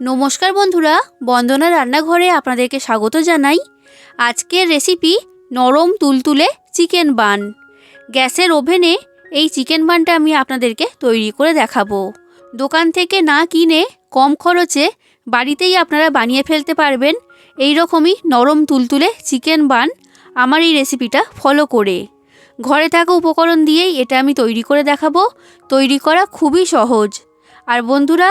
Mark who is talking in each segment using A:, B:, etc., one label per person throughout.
A: নমস্কার বন্ধুরা, বন্দনা রান্নাঘরে আপনাদেরকে স্বাগত জানাই। আজকের রেসিপি নরম তুলতুলে চিকেন বান গ্যাসের ওভেনে এই চিকেন বানটা আমি আপনাদেরকে তৈরি করে দেখাবো। দোকান থেকে না কিনে কম খরচে বাড়িতেই আপনারা বানিয়ে ফেলতে পারবেন এই রকমই নরম তুলতুলে চিকেন বান আমার এই রেসিপিটা ফলো করে। ঘরে থাকা উপকরণ দিয়েই এটা আমি তৈরি করে দেখাবো। তৈরি করা খুবই সহজ। আর বন্ধুরা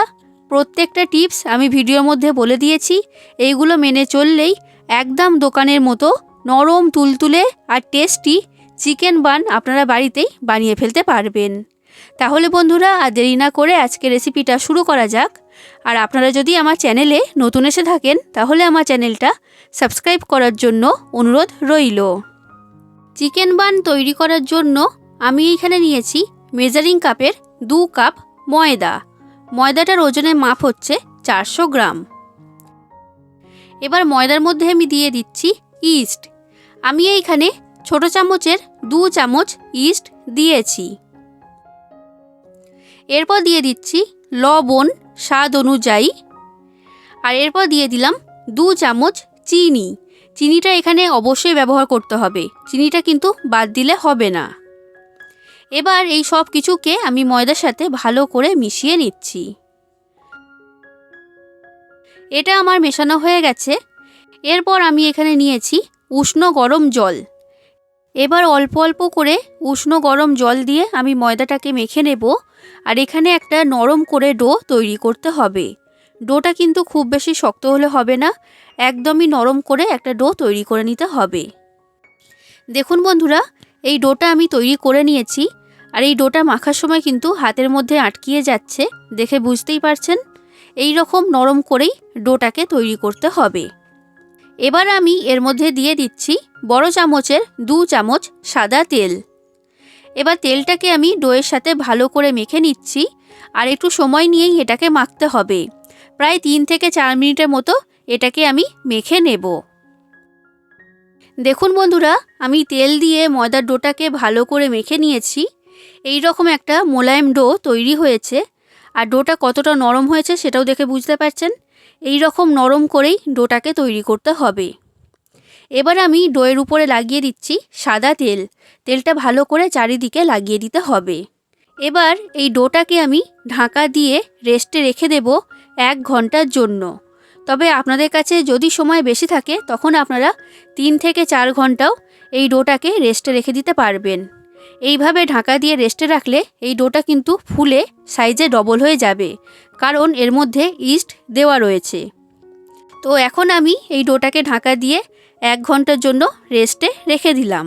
A: প্রত্যেকটা টিপস আমি ভিডিওর মধ্যে বলে দিয়েছি। এইগুলো মেনে চললেই একদম দোকানের মতো নরম, তুলতুলে আর টেস্টি চিকেন বান আপনারা বাড়িতেই বানিয়ে ফেলতে পারবেন। তাহলে বন্ধুরা, আর দেরি না করে আজকে রেসিপিটা শুরু করা যাক। আর আপনারা যদি আমার চ্যানেলে নতুন এসে থাকেন, তাহলে আমার চ্যানেলটা সাবস্ক্রাইব করার জন্য অনুরোধ রইল। চিকেন বান তৈরি করার জন্য আমি এইখানে নিয়েছি মেজারিং কাপের দু কাপ ময়দা। ময়দাটার ওজনের মাপ হচ্ছে চারশো গ্রাম। এবার ময়দার মধ্যে আমি দিয়ে দিচ্ছি ইস্ট। আমি এইখানে ছোট চামচের দু চামচ ইস্ট দিয়েছি। এরপর দিয়ে দিচ্ছি লবণ স্বাদ অনুযায়ী। আর এরপর দিয়ে দিলাম দু চামচ চিনি। চিনিটা এখানে অবশ্যই ব্যবহার করতে হবে। চিনিটা কিন্তু বাদ দিলে হবে না। এবার এই সব কিছুকে আমি ময়দার সাথে ভালো করে মিশিয়ে নিচ্ছি। এটা আমার মেশানো হয়ে গেছে। এরপর আমি এখানে নিয়েছি উষ্ণ গরম জল। এবার অল্প অল্প করে উষ্ণ গরম জল দিয়ে আমি ময়দাটাকে মেখে নেব আর এখানে একটা নরম করে ডো তৈরি করতে হবে। ডোটা কিন্তু খুব বেশি শক্ত হলে হবে না, একদমই নরম করে একটা ডো তৈরি করে নিতে হবে। দেখুন বন্ধুরা এই ডোটা আমি তৈরি করে নিয়েছি আর এই ডোটা মাখার সময় কিন্তু হাতের মধ্যে আটকিয়ে যাচ্ছে, দেখে বুঝতেই পারছেন? এই রকম নরম করেই ডোটাকে তৈরি করতে হবে। এবার আমি এর মধ্যে দিয়ে দিচ্ছি বড় চামচের দু চামচ সাদা তেল। এবার তেলটাকে আমি ডোয়ের সাথে ভালো করে মেখে নিচ্ছি আর একটু সময় নিয়েই এটাকে মাখতে হবে। প্রায় তিন থেকে চার মিনিটের মতো এটাকে আমি মেখে নেব। দেখুন বন্ধুরা, আমি তেল দিয়ে ময়দার ডোটাকে ভালো করে মেখে নিয়েছি। এই রকম একটা মোলায়েম ডো তৈরি হয়েছে। আর ডোটা কতটা নরম হয়েছে সেটাও দেখে বুঝতে পারছেন। এই রকম নরম করেই ডোটাকে তৈরি করতে হবে। এবার আমি ডোয়ের উপরে লাগিয়ে দিচ্ছি সাদা তেল। তেলটা ভালো করে চারিদিকে লাগিয়ে দিতে হবে। এবার এই ডোটাকে আমি ঢাকা দিয়ে রেস্টে রেখে দেব এক ঘণ্টার জন্য। তবে আপনাদের কাছে যদি সময় বেশি থাকে, তখন আপনারা তিন থেকে চার ঘন্টাও এই ডোটাকে রেস্টে রেখে দিতে পারবেন। এইভাবে ঢাকা দিয়ে রেস্টে রাখলে এই ডোটা কিন্তু ফুলে সাইজে ডবল হয়ে যাবে, কারণ এর মধ্যে ইস্ট দেওয়া রয়েছে। তো এখন আমি এই ডোটাকে ঢাকা দিয়ে এক ঘণ্টার জন্য রেস্টে রেখে দিলাম।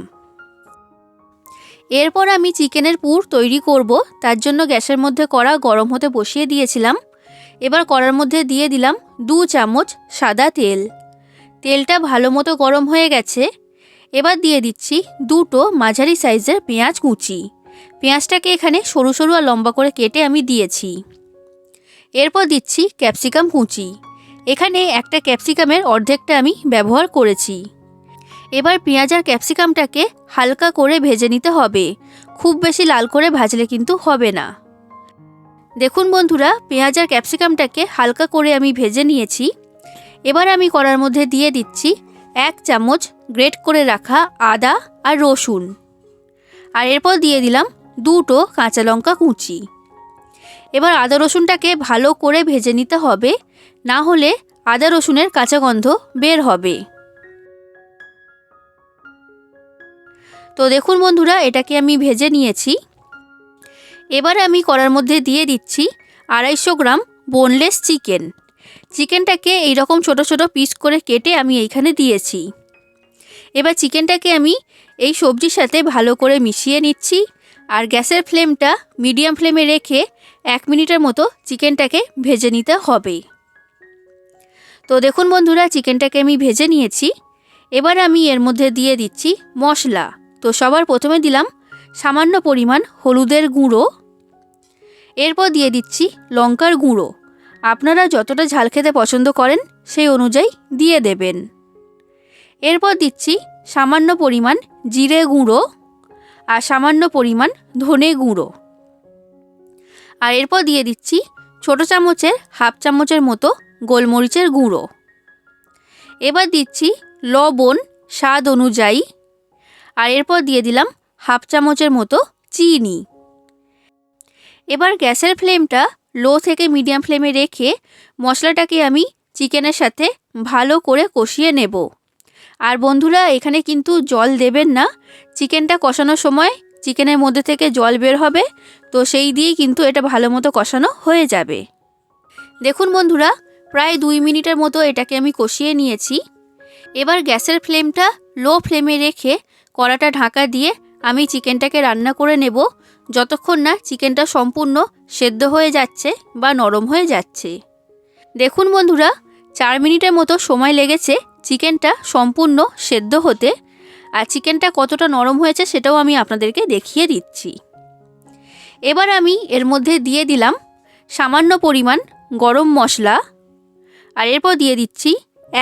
A: এরপর আমি চিকেনের পুর তৈরি করব, তার জন্য গ্যাসের মধ্যে কড়া গরম হতে বসিয়ে দিয়েছিলাম। এবার কড়ার মধ্যে দিয়ে দিলাম দু চামচ সাদা তেল। তেলটা ভালো মতো গরম হয়ে গেছে। এবার দিয়ে দিচ্ছি দুটো মাঝারি সাইজের পেঁয়াজ কুচি। পেঁয়াজটাকে এখানে সরু সরু আর লম্বা করে কেটে আমি দিয়েছি। এরপর দিচ্ছি ক্যাপসিকাম কুচি। এখানে একটা ক্যাপসিকামের অর্ধেকটা আমি ব্যবহার করেছি। এবার পেঁয়াজ আর ক্যাপসিকামটাকে হালকা করে ভেজে নিতে হবে। খুব বেশি লাল করে ভাজলে কিন্তু হবে না। দেখুন বন্ধুরা, পেঁয়াজ আর ক্যাপসিকামটাকে হালকা করে আমি ভেজে নিয়েছি। এবার আমি কড়ার মধ্যে দিয়ে দিচ্ছি এক চামচ গ্রেট করে রাখা আদা আর রসুন। আর এরপর দিয়ে দিলাম দুটো কাঁচা লঙ্কা কুচি। এবার আদা রসুনটাকে ভালো করে ভেজে নিতে হবে, না হলে আদা রসুনের কাঁচা গন্ধ বের হবে। তো দেখুন বন্ধুরা, এটাকে আমি ভেজে নিয়েছি। এবার আমি কড়ার মধ্যে দিয়ে দিচ্ছি আড়াইশো গ্রাম বোনলেস চিকেন চিকেনটাকে এইরকম ছোট ছোট পিস করে কেটে আমি এইখানে দিয়েছি। এবার চিকেনটাকে আমি এই সবজির সাথে ভালো করে মিশিয়ে নিচ্ছি আর গ্যাসের ফ্লেমটা মিডিয়াম ফ্লেমে রেখে এক মিনিটের মতো চিকেনটাকে ভেজে নিতে হবে। তো দেখুন বন্ধুরা চিকেনটাকে আমি ভেজে নিয়েছি। এবার আমি এর মধ্যে দিয়ে দিচ্ছি মশলা। তো সবার প্রথমে দিলাম সামান্য পরিমাণ হলুদের গুঁড়ো। এরপর দিয়ে দিচ্ছি লঙ্কার গুঁড়ো। আপনারা যতটা ঝাল খেতে পছন্দ করেন, সেই অনুযায়ী দিয়ে দেবেন। এরপর দিচ্ছি সামান্য পরিমাণ জিরে গুঁড়ো আর সামান্য পরিমাণ ধনে গুঁড়ো। আর এরপর দিয়ে দিচ্ছি ছোট চামচের, হাফ চামচের মতো গোলমরিচের গুঁড়ো। এবার দিচ্ছি লবণ স্বাদ অনুযায়ী। আর এরপর দিয়ে দিলাম হাফ চামচের মতো চিনি। এবার গ্যাসের ফ্লেমটা লো থেকে মিডিয়াম ফ্লেমে রেখে মশলাটাকে আমি চিকেনের সাথে ভালো করে কষিয়ে নেব। আর বন্ধুরা, এখানে কিন্তু জল দেবেন না। চিকেনটা কষানোর সময় চিকেনের মধ্যে থেকে জল বের হবে, তো সেই দিয়েই কিন্তু এটা ভালো মতো কষানো হয়ে যাবে। দেখুন বন্ধুরা, প্রায় দুই মিনিটের মতো এটাকে আমি কষিয়ে নিয়েছি। এবার গ্যাসের ফ্লেমটা লো ফ্লেমে রেখে কড়াটা ঢাকা দিয়ে আমি চিকেনটাকে রান্না করে নেব, যতক্ষণ না চিকেনটা সম্পূর্ণ সেদ্ধ হয়ে যাচ্ছে বা নরম হয়ে যাচ্ছে। দেখুন বন্ধুরা, চার মিনিটের মতো সময় লেগেছে চিকেনটা সম্পূর্ণ সেদ্ধ হতে, আর চিকেনটা কতটা নরম হয়েছে সেটাও আমি আপনাদেরকে দেখিয়ে দিচ্ছি। এবার আমি এর মধ্যে দিয়ে দিলাম সামান্য পরিমাণ গরম মশলা, আর এরপর দিয়ে দিচ্ছি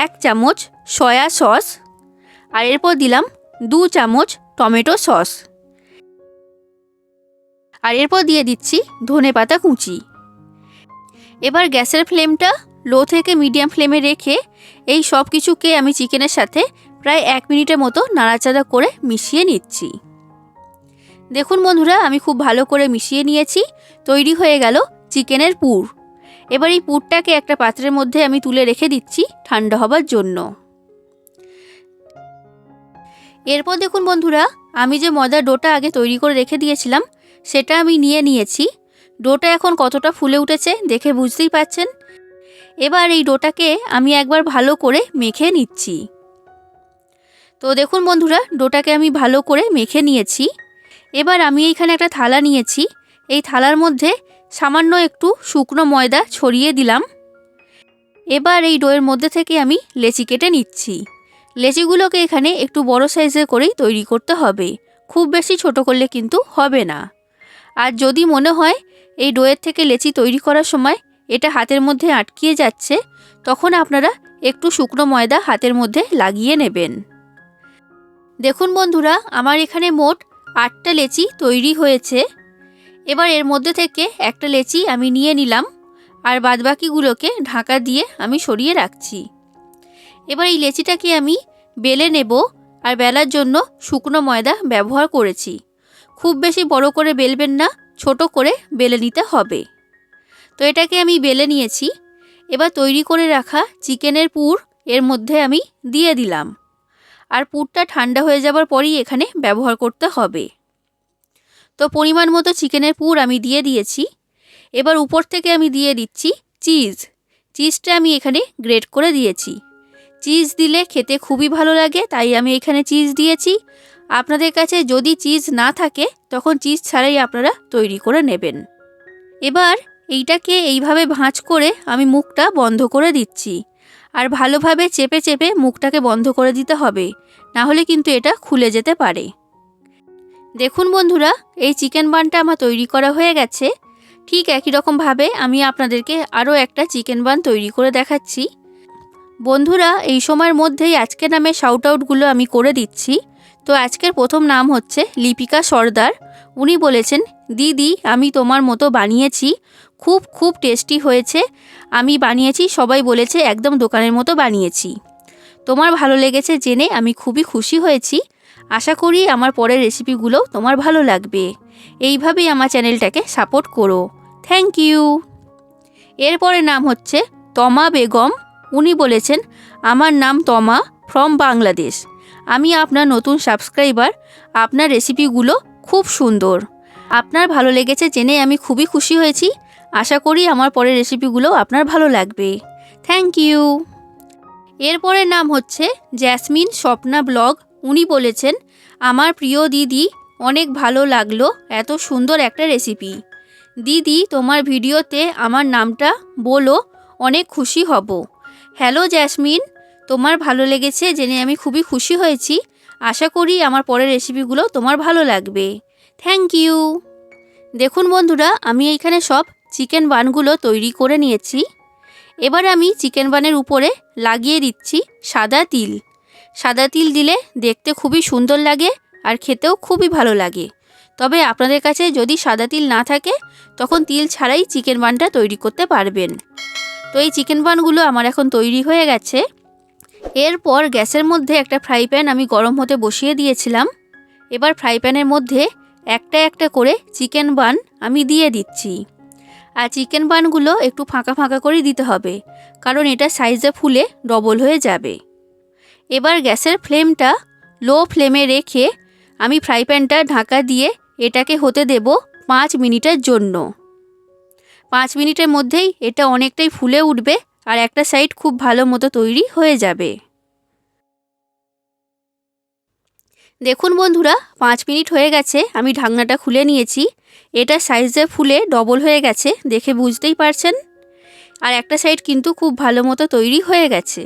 A: এক চামচ সয়া সস, আর এরপর দিলাম দু চামচ টমেটো সস। আর এরপর দিয়ে দিচ্ছি ধনে পাতা কুচি। এবার গ্যাসের ফ্লেমটা লো থেকে মিডিয়াম ফ্লেমে রেখে এই সব কিছুকে আমি চিকেনের সাথে প্রায় এক মিনিটের মতো নাড়াচাড়া করে মিশিয়ে নিচ্ছি। দেখুন বন্ধুরা, আমি খুব ভালো করে মিশিয়ে নিয়েছি, তৈরি হয়ে গেল চিকেনের পুর। এবার এই পুরটাকে একটা পাত্রের মধ্যে আমি তুলে রেখে দিচ্ছি ঠান্ডা হবার জন্য। এরপর দেখুন বন্ধুরা, আমি যে ময়দার ডোটা আগে তৈরি করে রেখে দিয়েছিলাম, সেটা আমি নিয়ে নিয়েছি। ডোটা এখন কতটা ফুলে উঠেছে দেখে বুঝতেই পাচ্ছেন? এবার এই ডোটাকে আমি একবার ভালো করে মেখে নিচ্ছি। তো দেখুন বন্ধুরা, ডোটাকে আমি ভালো করে মেখে নিয়েছি। এবার আমি এইখানে একটা থালা নিয়েছি। এই থালার মধ্যে সামান্য একটু শুকনো ময়দা ছড়িয়ে দিলাম। এবার এই ডোয়ের মধ্যে থেকে আমি লেচি কেটে নিচ্ছি। লেচিগুলোকে এখানে একটু বড় সাইজের করেই তৈরি করতে হবে। খুব বেশি ছোট করলে কিন্তু হবে না। আর যদি মনে হয় এই ডোয়ের থেকে লেচি তৈরি করার সময় এটা হাতের মধ্যে আটকিয়ে যাচ্ছে, তখন আপনারা একটু শুকনো ময়দা হাতের মধ্যে লাগিয়ে নেবেন। দেখুন বন্ধুরা, আমার এখানে মোট আটটা লেচি তৈরি হয়েছে। এবার এর মধ্যে থেকে একটা লেচি আমি নিয়ে নিলাম, আর বাদবাকিগুলোকে ঢাকা দিয়ে আমি সরিয়ে রাখছি। এবার এই লেচিটাকে আমি বেলে নেব আর বেলার জন্য শুকনো ময়দা ব্যবহার করেছি। খুব বেশি বড় করে বেলবেন না, ছোট করে বেলে নিতে হবে। তো এটাকে আমি বেলে নিয়েছি। এবার তৈরি করে রাখা চিকেনের পুর এর মধ্যে আমি দিয়ে দিলাম। আর পুরটা ঠান্ডা হয়ে যাবার পরই এখানে ব্যবহার করতে হবে। তো পরিমাণ মতো চিকেনের পুর আমি দিয়ে দিয়েছি। এবার উপর থেকে আমি দিয়ে দিচ্ছি চিজ। চিজটা আমি এখানে গ্রেট করে দিয়েছি। চিজ দিলে খেতে খুবই ভালো লাগে, তাই আমি এখানে চিজ দিয়েছি। আপনাদের কাছে যদি চিজ না থাকে, তখন চিজ ছাড়াই আপনারা তৈরি করে নেবেন। এবার এইটাকে এইভাবে ভাঁজ করে আমি মুখটা বন্ধ করে দিচ্ছি। আর ভালোভাবে চেপে চেপে মুখটাকে বন্ধ করে দিতে হবে, না হলে কিন্তু এটা খুলে যেতে পারে। দেখুন বন্ধুরা, এই চিকেন বানটা আমার তৈরি করা হয়ে গেছে। ঠিক একই রকমভাবে আমি আপনাদেরকে আরও একটা চিকেন বান তৈরি করে দেখাচ্ছি। বন্ধুরা, এই সময়ের মধ্যেই আজকের নামে শাউট আউটগুলো আমি করে দিচ্ছি। তো আজকের প্রথম নাম হচ্ছে লিপিকা সর্দার। উনি বলেছেন, দিদি, আমি তোমার মতো বানিয়েছি। খুব খুব টেস্টি হয়েছে। আমি বানিয়েছি, সবাই বলেছে, একদম দোকানের মতো বানিয়েছি। তোমার ভালো লেগেছে জেনে আমি খুবই খুশি হয়েছি। আশা করি আমার পরের রেসিপিগুলো তোমার ভালো লাগবে। এইভাবেই আমার চ্যানেলটাকে সাপোর্ট করো। থ্যাংক ইউ এরপরে নাম হচ্ছে তমা বেগম। উনি বলেছেন, আমার নাম তমা ফ্রম বাংলাদেশ। আমি আপনার নতুন সাবস্ক্রাইবার আপনার রেসিপিগুলো খুব সুন্দর। আপনার ভালো লেগেছে জেনে আমি খুবই খুশি হয়েছি। আশা করি আমার পরের রেসিপিগুলো আপনার ভালো লাগবে। থ্যাংক ইউ এরপরের নাম হচ্ছে জ্যাসমিন স্বপ্না ব্লগ। উনি বলেছেন, আমার প্রিয় দিদি, অনেক ভালো লাগল এত সুন্দর একটা রেসিপি দিদি, তোমার ভিডিওতে আমার নামটা বলো, অনেক খুশি হব। হ্যালো জ্যাসমিন, তোমার ভালো লেগেছে জেনে আমি খুবই খুশি হয়েছি। আশা করি আমার পরের রেসিপিগুলো তোমার ভালো লাগবে। থ্যাংক ইউ দেখুন বন্ধুরা, আমি এইখানে সব চিকেন বানগুলো তৈরি করে নিয়েছি। এবার আমি চিকেন বানের উপরে লাগিয়ে দিচ্ছি সাদা তিল। সাদা তিল দিলে দেখতে খুবই সুন্দর লাগে আর খেতেও খুবই ভালো লাগে। তবে আপনাদের কাছে যদি সাদা তিল না থাকে, তখন তিল ছাড়াই চিকেন বানটা তৈরি করতে পারবেন। তো এই চিকেন বানগুলো আমার এখন তৈরি হয়ে গেছে। এরপর গ্যাসের মধ্যে একটা ফ্রাই প্যান আমি গরম হতে বসিয়ে দিয়েছিলাম। এবার ফ্রাই প্যানের মধ্যে একটা একটা করে চিকেন বান আমি দিয়ে দিচ্ছি। আর চিকেন বানগুলো একটু ফাঁকা ফাঁকা করে দিতে হবে, কারণ এটা সাইজে ফুলে ডবল হয়ে যাবে। এবার গ্যাসের ফ্লেমটা লো ফ্লেমে রেখে আমি ফ্রাই প্যানটা ঢাকা দিয়ে এটাকে হতে দেব পাঁচ মিনিটের জন্য। পাঁচ মিনিটের মধ্যেই এটা অনেকটাই ফুলে উঠবে আর একটা সাইড খুব ভালো মতো তৈরি হয়ে যাবে। দেখুন বন্ধুরা, পাঁচ মিনিট হয়ে গেছে, আমি ঢাকনাটা খুলে নিয়েছি। এটা সাইজে ফুলে ডবল হয়ে গেছে, দেখে বুঝতেই পারছেন? আর একটা সাইড কিন্তু খুব ভালো মতো তৈরি হয়ে গেছে।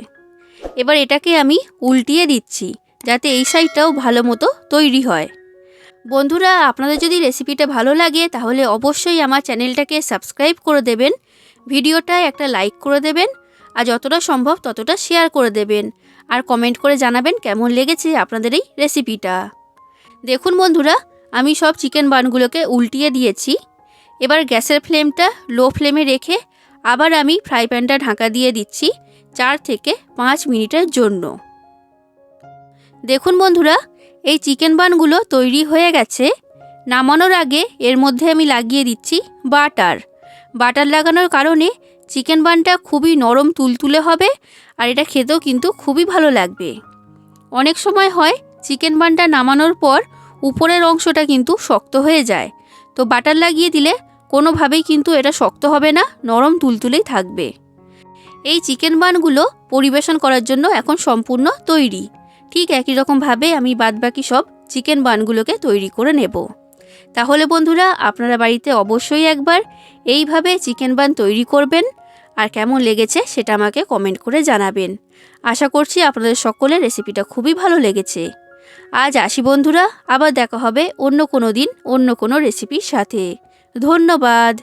A: এবার এটাকে আমি উল্টিয়ে দিচ্ছি, যাতে এই সাইডটাও ভালো মতো তৈরি হয়। বন্ধুরা, আপনাদের যদি রেসিপিটা ভালো লাগে, তাহলে অবশ্যই আমার চ্যানেলটাকে সাবস্ক্রাইব করে দেবেন, ভিডিওটায় একটা লাইক করে দেবেন, আর যতটা সম্ভব ততটা শেয়ার করে দেবেন, আর কমেন্ট করে জানাবেন কেমন লেগেছে আপনাদের এই রেসিপিটা দেখুন বন্ধুরা, আমি সব চিকেন বানগুলোকে উল্টিয়ে দিয়েছি। এবার গ্যাসের ফ্লেমটা লো ফ্লেমে রেখে আবার আমি ফ্রাই প্যানটা ঢাকা দিয়ে দিচ্ছি চার থেকে পাঁচ মিনিটের জন্য। দেখুন বন্ধুরা এই চিকেন বানগুলো তৈরি হয়ে গেছে। নামানোর আগে এর মধ্যে আমি লাগিয়ে দিচ্ছি বাটার। বাটার লাগানোর কারণে চিকেন বানটা খুবই নরম তুলতুলে হবে আর এটা খেতেও কিন্তু খুবই ভালো লাগবে। অনেক সময় হয় চিকেন বানটা নামানোর পর উপরের অংশটা কিন্তু শক্ত হয়ে যায়। তো বাটার লাগিয়ে দিলে কোনোভাবেই কিন্তু এটা শক্ত হবে না, নরম তুলতুলেই থাকবে। এই চিকেন বানগুলো পরিবেশন করার জন্য এখন সম্পূর্ণ তৈরি। ঠিক একই রকমভাবে আমি বাদবাকি সব চিকেন বানগুলোকে তৈরি করে নেব। তাহলে বন্ধুরা, আপনারা বাড়িতে অবশ্যই একবার এইভাবে চিকেন বান তৈরি করবেন আর কেমন লেগেছে সেটা আমাকে কমেন্ট করে জানাবেন। আশা করছি আপনাদের সকলের রেসিপিটা খুবই ভালো লেগেছে। আজ আসি বন্ধুরা, আবার দেখা হবে অন্য কোনো দিন অন্য কোনো রেসিপির সাথে। ধন্যবাদ।